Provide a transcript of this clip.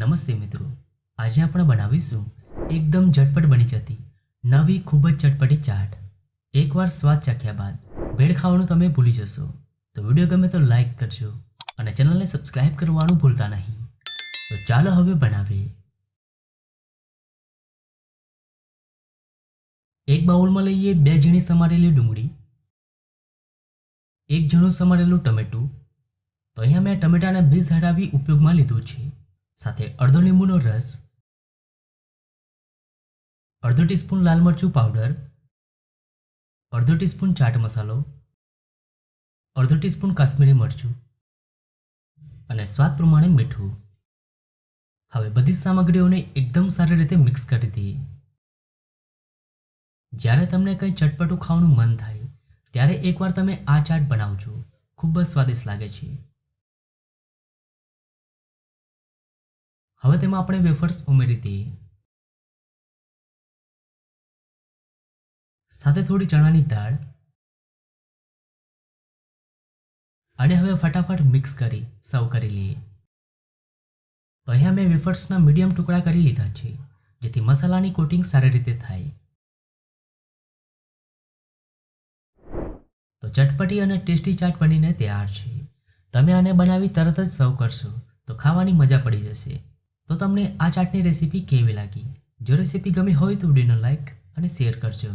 નમસ્તે મિત્રો. આજે આપણે બનાવીશું એકદમ ઝટપટ બની જતી નવી ખૂબ જ ચટપટી ચાટ. એકવાર સ્વાદ ચાખ્યા બાદ ભેળ ખાવાનું તમે ભૂલી જશો. તો વીડિયો ગમે તો લાઈક કરજો અને ચેનલને સબસ્ક્રાઈબ કરવાનું ભૂલતા નહીં. તો ચાલો હવે બનાવીએ. એક બાઉલમાં લઈએ બે ઝીણી સમારેલી ડુંગળી, એક ઝીણું સમારેલું ટમેટું. તો અહીંયા મેં ટમેટાને બીજ હટાવી ઉપયોગમાં લીધું છે. સાથે અડધો લીંબુનો રસ, અડધો ટીસ્પૂન લાલ મરચું પાવડર, અડધો ટીસ્પૂન ચાટ મસાલો, અડધો ટીસ્પૂન કાશ્મીરી મરચું અને સ્વાદ પ્રમાણે મીઠું. હવે બધી સામગ્રીઓને એકદમ સારી રીતે મિક્સ કરી દઈએ. જ્યારે તમને કંઈ ચટપટું ખાવાનું મન થાય, ત્યારે એકવાર તમે આ ચાટ બનાવજો. ખૂબ જ સ્વાદિષ્ટ લાગે છે. હવે તેમાં આપણે વેફર્સ ઉમેરી દઈએ સાથે થોડી ચણાની દાળ. અને હવે ફટાફટ મિક્સ કરી, સર્વ કરી લઈએ. તો અહીંયા મેં વેફર્સના મીડિયમ ટુકડા કરી લીધા છે, જેથી મસાલાની કોટિંગ સારી રીતે થાય. તો ચટપટી અને ટેસ્ટી ચાટ બનીને તૈયાર છે. તમે આને બનાવી તરત જ સર્વ કરશો, તો ખાવાની મજા પડી જશે. તો તમને આ ચાટની રેસીપી કેવી લાગી? જો રેસીપી ગમી હોય તો વિડીયોને લાઈક અને શેર કરજો.